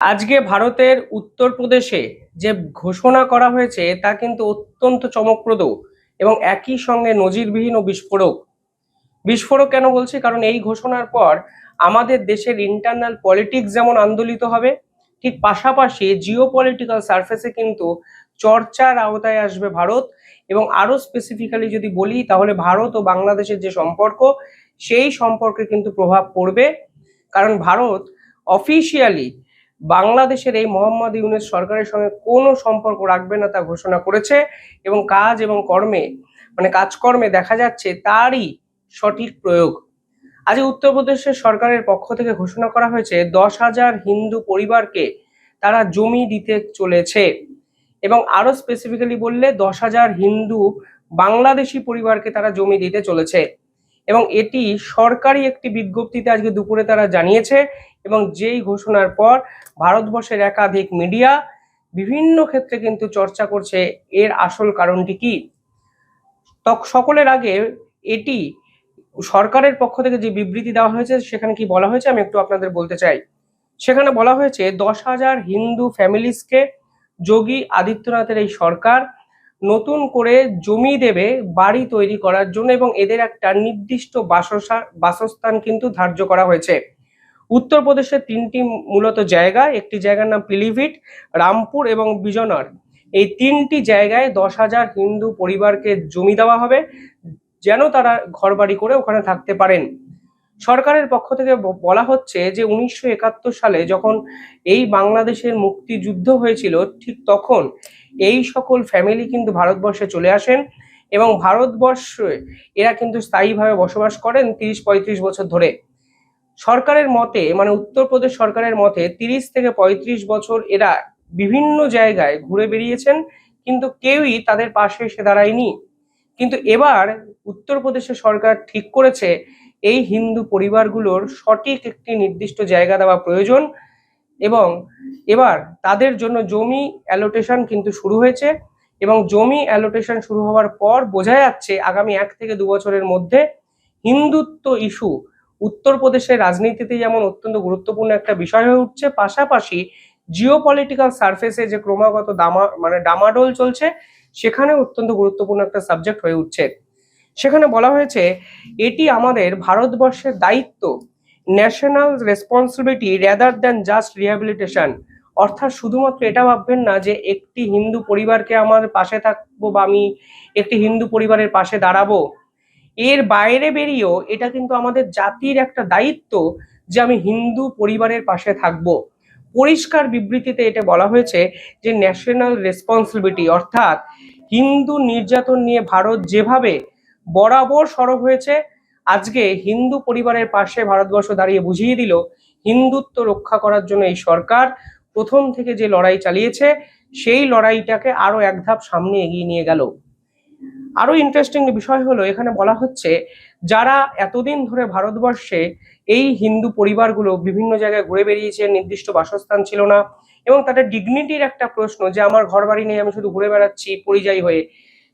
আজকে ভারতের উত্তরপ্রদেশে যে ঘোষণা করা হয়েছে, তা কিন্তু অত্যন্ত চমকপ্রদ এবং একই সঙ্গে নজিরবিহীন ও বিস্ফোরক। বিস্ফোরক কেন বলছি? কারণ এই ঘোষণার পর আমাদের দেশের ইন্টারনাল পলিটিক্স যেমন আন্দোলিত হবে, ঠিক পাশাপাশি জিও পলিটিক্যাল সার্ফেসে কিন্তু চর্চার আওতায় আসবে ভারত এবং আরও স্পেসিফিক্যালি যদি বলি, তাহলে ভারত ও বাংলাদেশের যে সম্পর্ক, সেই সম্পর্কে কিন্তু প্রভাব পড়বে। কারণ ভারত অফিসিয়ালি বাংলাদেশের এই মোহাম্মদ ইউনুস সরকারের সঙ্গে কোনো সম্পর্ক রাখবে না তা ঘোষণা করেছে এবং কাজ এবং কর্মে মানে কাজকর্মে দেখা যাচ্ছে তারই সঠিক প্রয়োগ। আজ উত্তরপ্রদেশের সরকারের পক্ষ থেকে ঘোষণা করা হয়েছে, দশ হাজার হিন্দু পরিবারকে তারা জমি দিতে চলেছে এবং আরও স্পেসিফিক্যালি বললে দশ হাজার হিন্দু বাংলাদেশি পরিবারকে তারা জমি দিতে চলেছে। এবং এটি সরকারি একটি বিজ্ঞপ্তিতে আজকে দুপুরে তারা জানিয়েছে এবং যেই ঘোষণার পর ভারতবর্ষের একাধিক মিডিয়া বিভিন্ন ক্ষেত্রে কিন্তু চর্চা করছে এর আসল কারণটি কি। সকলের আগে এটি সরকারের পক্ষ থেকে যে বিবৃতি দেওয়া হয়েছে সেখানে কি বলা হয়েছে আমি একটু আপনাদের বলতে চাই। সেখানে বলা হয়েছে দশ হাজার হিন্দু ফ্যামিলিসকে যোগী আদিত্যনাথের এই সরকার নতুন করে জমি দেবে, বাড়ি তৈরি করার জন্য এবং এদের একটা নির্দিষ্ট বাসসা বাসস্থান কিন্তু ধার্য করা হয়েছে। উত্তরপ্রদেশের তিনটি মূলত জায়গা, একটি জায়গার নাম পিলিভিট, রামপুর এবং বিজনর। এই তিনটি জায়গায় দশ হাজার হিন্দু পরিবারকে জমি দেওয়া হবে, যেন তারা ঘরবাড়ি করে ওখানে থাকতে পারেন। সরকারের পক্ষ থেকে বলা হচ্ছে যে উনিশশো একাত্তর সালে যখন এই বাংলাদেশের মুক্তিযুদ্ধ হয়েছিল, ঠিক তখন এই সকল ফ্যামিলি কিন্তু ভারতবর্ষে চলে আসেন এবং ভারতবর্ষে এরা কিন্তু স্থায়ীভাবে বসবাস করেন তিরিশ পঁয়ত্রিশ বছর ধরে। সরকারের মতে মানে উত্তরপ্রদেশ সরকারের মতে তিরিশ থেকে পঁয়ত্রিশ বছর এরা বিভিন্ন জায়গায় ঘুরে বেরিয়েছেন কিন্তু কেউই তাদের পাশে এসে দাঁড়ায়নি। কিন্তু এবার উত্তরপ্রদেশের সরকার ঠিক করেছে, এই হিন্দু পরিবারগুলোর সঠিক একটি নির্দিষ্ট জায়গা দেওয়া প্রয়োজন। এবং এবার তাদের জন্য জমি অ্যালোটেশন কিন্তু শুরু হয়েছে এবং জমি অ্যালোটেশন শুরু হওয়ার পর বোঝা যাচ্ছে আগামী এক থেকে দু বছরের মধ্যে হিন্দুত্ব ইস্যু উত্তরপ্রদেশের রাজনীতিতে যেমন অত্যন্ত গুরুত্বপূর্ণ একটা বিষয় হয়ে উঠছে, পাশাপাশি জিও পলিটিক্যাল সার্ফেসে যে ক্রমাগত দামা মানে ডামাডোল চলছে সেখানে অত্যন্ত গুরুত্বপূর্ণ একটা সাবজেক্ট হয়ে উঠছে। সেখানে বলা হয়েছে, এটি আমাদের ভারতবর্ষের দায়িত্ব national responsibility rather than just rehabilitation অর্থাৎ শুধুমাত্র এটা ভাববেন না যে একটি হিন্দু পরিবারকে আমার পাশে থাকব বা আমি একটি হিন্দু পরিবারের পাশে দাঁড়াবো। এর বাইরে বেরিয়েও এটা কিন্তু আমাদের জাতির একটা দায়িত্ব যে আমি হিন্দু পরিবারের পাশে থাকব। পরিষ্কার বিবৃতিতে এটা বলা হয়েছে যে ন্যাশনাল রেসপন্সিবিলিটি অর্থাৎ হিন্দু নির্যাতন নিয়ে ভারত যেভাবে বরাবর সরব হয়েছে আজকে হিন্দু পরিবারের পাশে ভারতবর্ষ দাঁড়িয়ে বুঝিয়ে দিল, হিন্দুত্ব রক্ষা করার জন্য এই সরকার প্রথম থেকে যে লড়াই চালিয়েছে, সেই লড়াইটাকে আরও এক ধাপ সামনে এগিয়ে নিয়ে গেল। আরও ইন্টারেস্টিং বিষয় হলো, এখানে বলা হচ্ছে, যারা এতদিন ধরে ভারতবর্ষে এই হিন্দু পরিবারগুলো বিভিন্ন জায়গায় ঘুরে বেরিয়েছে নির্দিষ্ট বাসস্থান ছিল না, এবং তাদের ডিগনিটির একটা প্রশ্ন যে, আমার ঘর বাড়ি নেই, আমি শুধু ঘুরে বেড়াচ্ছি, পরিযায়ী হয়ে।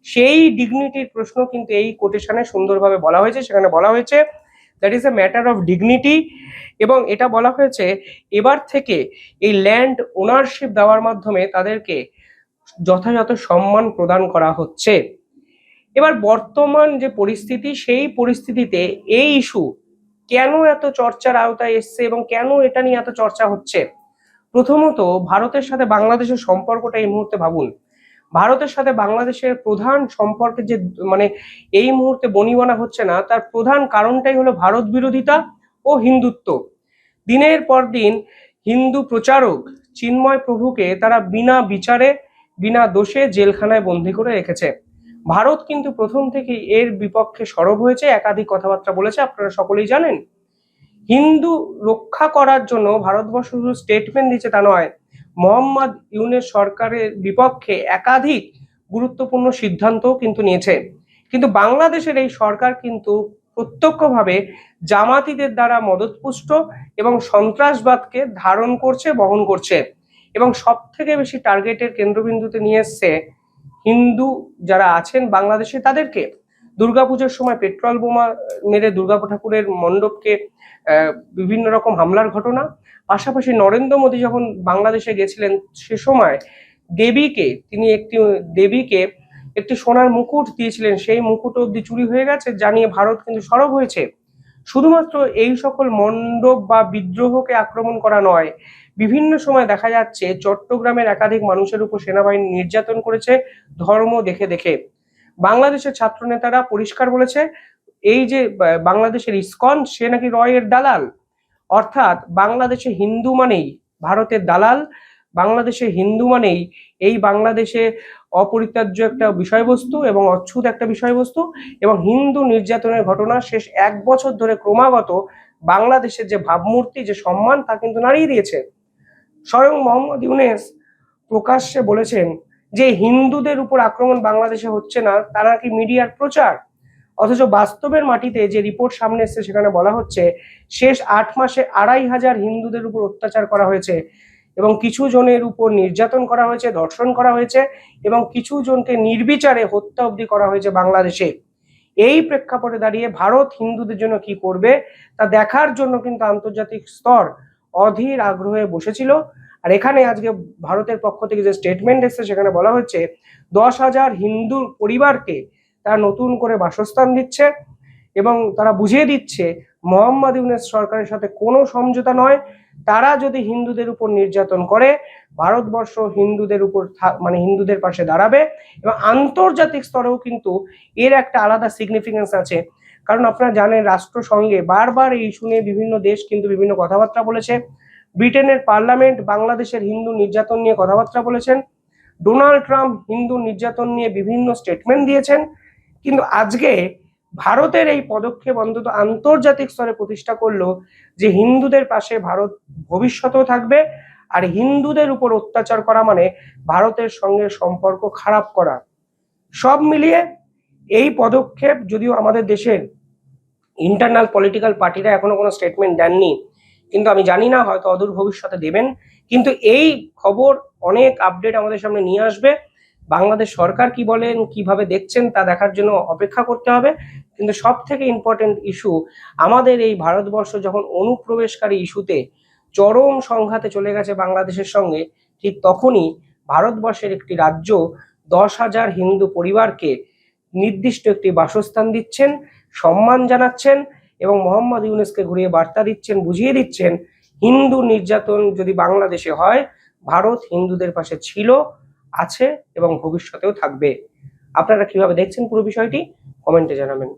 সেই ডিগনিটির প্রশ্ন কিন্তু এই কোটেশনে সুন্দরভাবে বলা হয়েছে। সেখানে বলা হয়েছে that is a matter of dignity এবং এটা বলা হয়েছে, এবার থেকে এই ল্যান্ড ওনারশিপ দেওয়ার মাধ্যমে তাদেরকে যথাযথ সম্মান প্রদান করা হচ্ছে। এবার বর্তমান যে পরিস্থিতি, সেই পরিস্থিতিতে এই ইস্যু কেন এত চর্চার আওতায় এসছে এবং কেন এটা নিয়ে এত চর্চা হচ্ছে? প্রথমত, ভারতের সাথে বাংলাদেশের সম্পর্কটা এই মুহূর্তে ভাবুন। ভারতের সাথে বাংলাদেশের প্রধান সম্পর্কে যে মানে এই মুহূর্তে বনিবনা হচ্ছে না, তার প্রধান কারণটাই হলো ভারত বিরোধিতা ও হিন্দুত্ব। দিনের পর দিন হিন্দু প্রচারক চিন্ময় প্রভুকে তারা বিনা বিচারে, বিনা দোষে জেলখানায় বন্দি করে রেখেছে। ভারত কিন্তু প্রথম থেকে এর বিপক্ষে সরব হয়েছে, একাধিক কথাবার্তা বলেছে, আপনারা সকলেই জানেন। হিন্দু রক্ষা করার জন্য ভারতবর্ষ শুধু স্টেটমেন্ট দিচ্ছে তা নয় মোহাম্মদ ইউনের সরকারের বিপক্ষে একাধিক গুরুত্বপূর্ণ সিদ্ধান্তও কিন্তু নিয়েছে। কিন্তু বাংলাদেশের এই সরকার কিন্তু প্রত্যক্ষভাবে জামাতিদের দ্বারা মদতপুষ্ট এবং সন্ত্রাসবাদকে ধারণ করছে, বহন করছে এবং সব থেকে বেশি টার্গেটের কেন্দ্রবিন্দুতে নিয়ে এসছে হিন্দু যারা আছেন বাংলাদেশে তাদেরকে। দুর্গাপুজোর সময় পেট্রোল বোমা মেরে দুর্গা ঠাকুরের মণ্ডপকে বিভিন্ন রকম হামলার ঘটনা। পাশাপাশি নরেন্দ্র মোদী যখন বাংলাদেশে গেছিলেন, সে সময় দেবীকে, তিনি একটি দেবীকে একটি সোনার মুকুট দিয়েছিলেন। সেই মুকুট অব্দি চুরি হয়ে গেছে জানিয়ে ভারত কিন্তু সরব হয়েছে। শুধুমাত্র এই সকল মণ্ডপ বা বিদ্রোহকে আক্রমণ করা নয়, বিভিন্ন সময় দেখা যাচ্ছে চট্টগ্রামের একাধিক মানুষের উপর সেনাবাহিনী নির্যাতন করেছে, ধর্ম দেখে দেখে। বাংলাদেশের ছাত্র নেতারা পরিষ্কার বলেছে, এই যে বাংলাদেশের ইসকন, সে নাকি রয়ের দালাল। অর্থাৎ বাংলাদেশে হিন্দু মানেই ভারতের দালাল, বাংলাদেশে হিন্দু মানেই এই বাংলাদেশে অপরিত্যাজ্য একটা বিষয়বস্তু এবং অচ্ছুত একটা বিষয়বস্তু এবং হিন্দু নির্যাতনের ঘটনা শেষ এক বছর ধরে ক্রমাগত বাংলাদেশের যে ভাবমূর্তি, যে সম্মান তা কিন্তু নাড়িয়ে দিয়েছে। স্বয়ং মোহাম্মদ ইউনেস প্রকাশ্যে বলেছেন যে হিন্দুদের উপর আক্রমণ বাংলাদেশে হচ্ছে না, তারা কি মিডিয়ার প্রচার? অথচ বাস্তবের মাটিতে যে রিপোর্ট সামনে এসেছে সেখানে বলা হচ্ছে, শেষ আট মাসে আড়াই হাজার হিন্দুদের উপর অত্যাচার করা হয়েছে এবং কিছু জনের উপর নির্যাতন করা হয়েছে, ধর্ষণ করা হয়েছে এবং কিছু জনকে নির্বিচারে হত্যা অবধি করা হয়েছে বাংলাদেশে। এই প্রেক্ষাপটে দাঁড়িয়ে ভারত হিন্দুদের জন্য কি করবে, তা দেখার জন্য কিন্তু আন্তর্জাতিক স্তর অধীর আগ্রহে বসেছিল। আর এখানে আজকে ভারতের পক্ষ থেকে যে স্টেটমেন্ট এসেছে, সেখানে বলা হচ্ছে দশ হাজার হিন্দু পরিবারকে তারা নতুন করে বাসস্থান দিচ্ছে এবং তারা বুঝিয়ে দিচ্ছে, মোহাম্মদ ইউনেস সরকারের সাথে কোনো সমঝোতা নয়। তারা যদি হিন্দুদের উপর নির্যাতন করে, ভারতবর্ষ হিন্দুদের উপর মানে হিন্দুদের পাশে দাঁড়াবে এবং আন্তর্জাতিক স্তরেও কিন্তু এর একটা আলাদা সিগনিফিকেন্স আছে। কারণ আপনারা জানেন, রাষ্ট্রসংঘে বারবার এই ইস্যু নিয়ে বিভিন্ন দেশ কিন্তু বিভিন্ন কথাবার্তা বলেছে। ব্রিটেনের পার্লামেন্ট বাংলাদেশের হিন্দু নির্যাতন নিয়ে কথাবার্তা বলেছেন। ডোনাল্ড ট্রাম্প হিন্দু নির্যাতন নিয়ে বিভিন্ন স্টেটমেন্ট দিয়েছেন। কিন্তু আজকে ভারতের এই পদক্ষেপ অন্তত আন্তর্জাতিক স্তরে প্রতিষ্ঠা করল যে হিন্দুদের পাশে ভারত ভবিষ্যতেও থাকবে আর হিন্দুদের উপর অত্যাচার করা মানে ভারতের সঙ্গে সম্পর্ক খারাপ করা। সব মিলিয়ে এই পদক্ষেপ যদিও আমাদের দেশের ইন্টারনাল পলিটিক্যাল পার্টিরা এখনও কোনো স্টেটমেন্ট দেননি কিন্তু আমি জানি না, হয়তো অদূর ভবিষ্যতে দেবেন। কিন্তু এই খবর অনেক আপডেট আমাদের সামনে নিয়ে আসবে। বাংলাদেশ সরকার কি বলেন, কীভাবে দেখছেন, তা দেখার জন্য অপেক্ষা করতে হবে। কিন্তু সব থেকে ইম্পর্টেন্ট ইস্যু আমাদের এই ভারতবর্ষ যখন অনুপ্রবেশকারী ইস্যুতে চরম সংঘাতে চলে গেছে বাংলাদেশের সঙ্গে, ঠিক তখনই ভারতবর্ষের একটি রাজ্য দশ হাজার হিন্দু পরিবারকে নির্দিষ্ট একটি বাসস্থান দিচ্ছেন, সম্মান জানাচ্ছেন এবং মোহাম্মদ ইউনেসকে ঘুরিয়ে বার্তা দিচ্ছেন, বুঝিয়ে দিচ্ছেন, হিন্দু নির্যাতন যদি বাংলাদেশে হয়, ভারত হিন্দুদের পাশে ছিল, আছে এবং ভবিষ্যতেও থাকবে। আপনারা কীভাবে দেখছেন পুরো বিষয়টি? কমেন্টে জানাবেন।